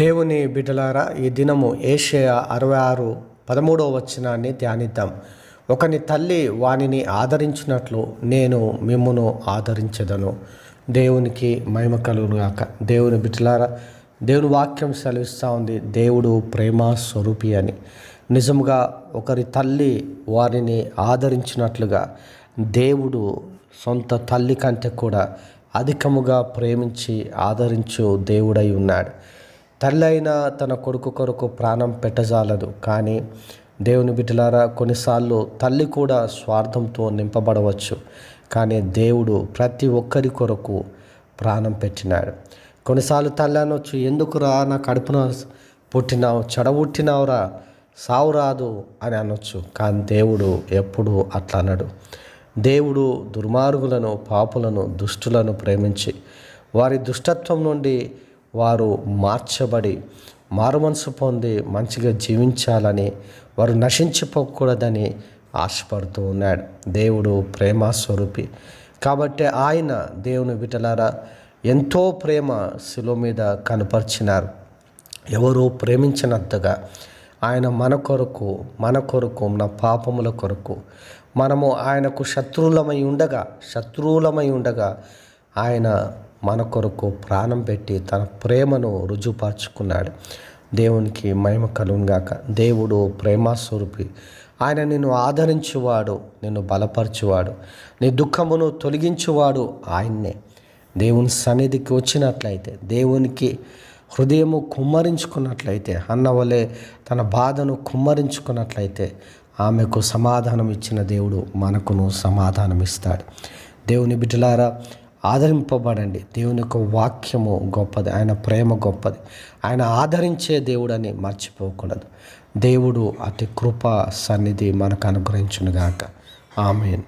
దేవుని బిడ్డలారా ఈ దినము ఏషియా అరవై ఆరు పదమూడవ వచనాన్ని ధ్యానిద్దాం. ఒకని తల్లి వానిని ఆదరించినట్లు నేను మిమ్మును ఆదరించదను. దేవునికి మహిమ కలుగుగాక దేవుని బిడ్డలారా దేవుని వాక్యం సెలవిస్తూ ఉంది దేవుడు ప్రేమ స్వరూపి అని. నిజముగా ఒకరి తల్లి వారిని ఆదరించినట్లుగా దేవుడు సొంత తల్లి కంటే కూడా అధికముగా ప్రేమించి ఆదరించు దేవుడై ఉన్నాడు. తల్లి అయినా తన కొడుకు కొరకు ప్రాణం పెట్టజాలదు. కానీ దేవుని బిడ్డలారా కొన్నిసార్లు తల్లి కూడా స్వార్థంతో నింపబడవచ్చు. కానీ దేవుడు ప్రతి ఒక్కరి కొరకు ప్రాణం పెట్టినాడు. కొన్నిసార్లు తల్లి అనొచ్చు ఎందుకురా నా కడుపున పుట్టినావు చెడబుట్టినావురా సావు రాదు అని అనొచ్చు. కానీ దేవుడు ఎప్పుడు అట్లా అనడు. దేవుడు దుర్మార్గులను పాపులను దుష్టులను ప్రేమించి వారి దుష్టత్వం నుండి వారు మార్చబడి మారుమనసు పొంది మంచిగా జీవించాలని వారు నశించిపోకూడదని ఆశపడుతూ ఉన్నాడు. దేవుడు ప్రేమ స్వరూపి. కాబట్టి ఆయన దేవుని విటలారా ఎంతో ప్రేమ శిలో మీద కనపరిచినారు. ఎవరు ప్రేమించినంతగా ఆయన మన కొరకు మన కొరకు మన పాపముల కొరకు మనము ఆయనకు శత్రువులమై ఉండగా శత్రువులమై ఉండగా ఆయన మన కొరకు ప్రాణం పెట్టి తన ప్రేమను రుజువుపరుచుకున్నాడు. దేవునికి మహిమ కలుగుగాక దేవుడు ప్రేమస్వరూపి. ఆయన నిన్ను ఆదరించువాడు నిన్ను బలపరచువాడు. నీ దుఃఖమును తొలగించువాడు ఆయన్నే. దేవుని సన్నిధికి వచ్చినట్లయితే దేవునికి హృదయము కుమ్మరించుకున్నట్లయితే అన్నవలే తన బాధను కుమ్మరించుకున్నట్లయితే ఆమెకు సమాధానం ఇచ్చిన దేవుడు మనకును సమాధానం ఇస్తాడు దేవుని బిడ్డలారా ఆదరింపబడండి. దేవుని యొక్క వాక్యము గొప్పది ఆయన ప్రేమ గొప్పది. ఆయన ఆదరించే దేవుడని మర్చిపోకూడదు. దేవుడు అతి కృప సన్నిధి మనకు అనుగ్రహించునుగాక. ఆమెన్.